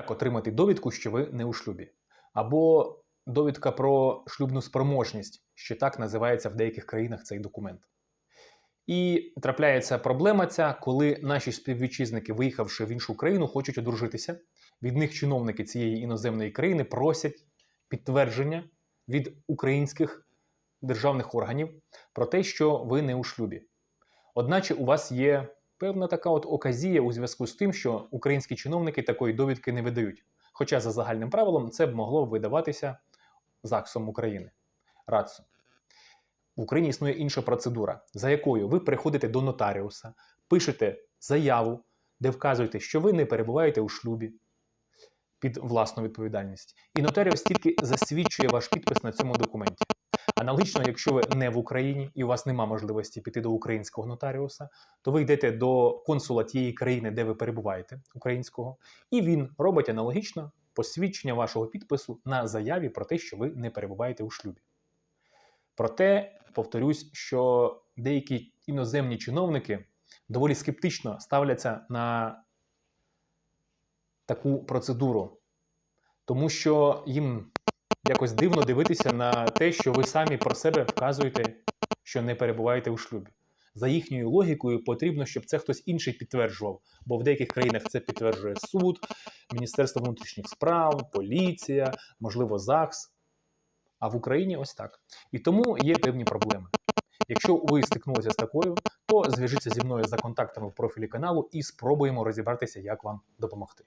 Як отримати довідку, що ви не у шлюбі? Або довідка про шлюбну спроможність, що так називається в деяких країнах цей документ. І трапляється проблема ця, коли наші співвітчизники, виїхавши в іншу країну, хочуть одружитися. Від них чиновники цієї іноземної країни просять підтвердження від українських державних органів про те, що ви не у шлюбі. Одначе у вас є певна така от оказія у зв'язку з тим, що українські чиновники такої довідки не видають. Хоча за загальним правилом це б могло видаватися ЗАГСом України. РАЦом. В Україні існує інша процедура, за якою ви приходите до нотаріуса, пишете заяву, де вказуєте, що ви не перебуваєте у шлюбі під власну відповідальність. І нотаріус тільки засвідчує ваш підпис на цьому документі. Аналогічно, якщо ви не в Україні і у вас немає можливості піти до українського нотаріуса, то ви йдете до консула тієї країни, де ви перебуваєте, українського, і він робить аналогічно посвідчення вашого підпису на заяві про те, що ви не перебуваєте у шлюбі. Проте повторюсь, що деякі іноземні чиновники доволі скептично ставляться на таку процедуру, тому що їм якось дивно дивитися на те, що ви самі про себе вказуєте, що не перебуваєте у шлюбі. За їхньою логікою потрібно, щоб це хтось інший підтверджував, бо в деяких країнах це підтверджує суд, Міністерство внутрішніх справ, поліція, можливо, ЗАГС. А в Україні ось так. І тому є певні проблеми. Якщо ви стикнулися з такою, то зв'яжіться зі мною за контактами в профілі каналу і спробуємо розібратися, як вам допомогти.